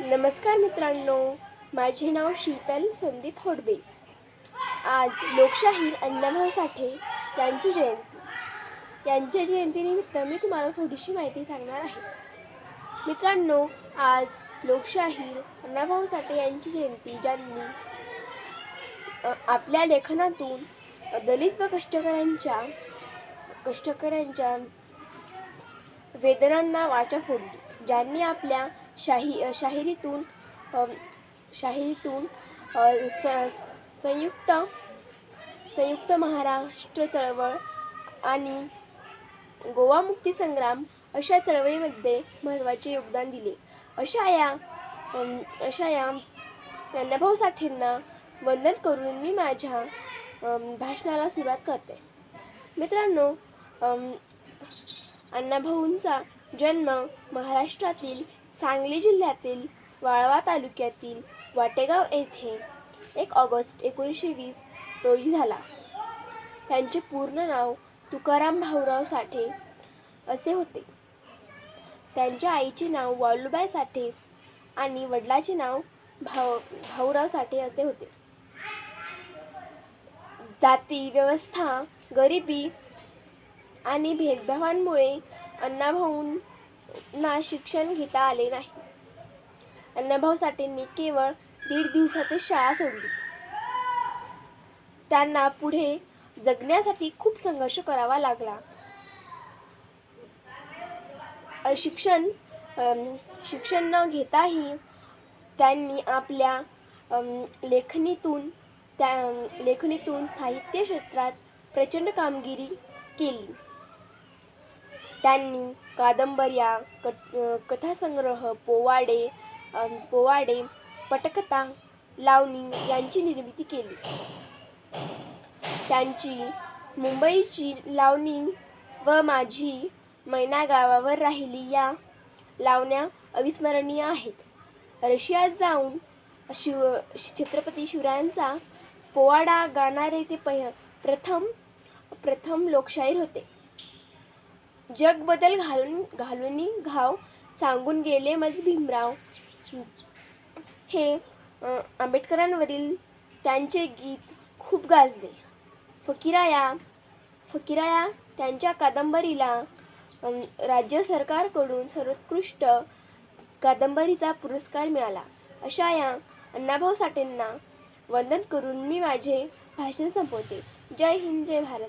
नमस्कार मित्रांनो माझे नाव शीतल संदीप होडबे. आज लोकशाहीर अण्णाभाऊ साठे यांची जयंती. यांच्या जयंतीनिमित्त मी तुम्हाला थोडीशी माहिती सांगणार आहे. मित्रांनो आज लोकशाहीर अण्णाभाऊ साठे यांची जयंती ज्यांनी आपल्या लेखनातून दलित व कष्टकऱ्यांच्या कष्टकऱ्यांच्या वेदनांना वाचा फोडली. ज्यांनी आपल्या शाही शाहिरीतून शाहिरीतून स संयुक्त संयुक्त महाराष्ट्र चळवळ आणि गोवा मुक्ती संग्राम अशा चळवळीमध्ये महत्त्वाचे योगदान दिले. अशा या अशा या अण्णाभाऊ साठेंना वंदन करून मी माझ्या भाषणाला सुरुवात करते. मित्रांनो अण्णाभाऊंचा जन्म महाराष्ट्रातील सांगली जिल्ह्यातील वाळवा तालुक्यातील वाटेगाव येथे एक ऑगस्ट एकोणीसशे वीस रोजी झाला. त्यांचे पूर्ण नाव तुकाराम भाऊराव साठे असे होते. त्यांच्या आईचे नाव वालूबाई साठे आणि वडिलाचे नाव भाऊ भाऊराव साठे असे होते. जाती व्यवस्था गरिबी आणि भेदभावांमुळे ना शिक्षण घेता आले नाही. अण्णाभाऊ साठेंनी केवळ दीड दिवसातच शाळा सोडली. त्यांना पुढे जगण्यासाठी खूप संघर्ष करावा लागला. शिक्षण शिक्षण न घेताही त्यांनी आपल्या लेखणीतून त्या लेखणीतून साहित्य क्षेत्रात प्रचंड कामगिरी केली. त्यांनी कादंबऱ्या कथ कथासंग्रह पोवाडे पोवाडे पटकथा लावणी यांची निर्मिती केली. त्यांची मुंबईची लावणी व माझी मैना गावावर राहिली या लावण्या अविस्मरणीय आहेत. रशियात जाऊन शिव छत्रपती शिवरायांचा पोवाडा गाणारे ते पह प्रथम प्रथम लोकशाहीर होते. जग बदल घालून घालूनी घाव सांगून गेले मज भीमराव. हे आंबेडकरांवरील त्यांचे गीत खूप गाजले. फकीराया फकीराया त्यांच्या कादंबरीला राज्य सरकारकडून सर्वोत्कृष्ट कादंबरीचा पुरस्कार मिळाला. अशा या अण्णाभाऊ साठेंना वंदन करून मी माझे भाषण संपवते. जय हिंद जय भारत.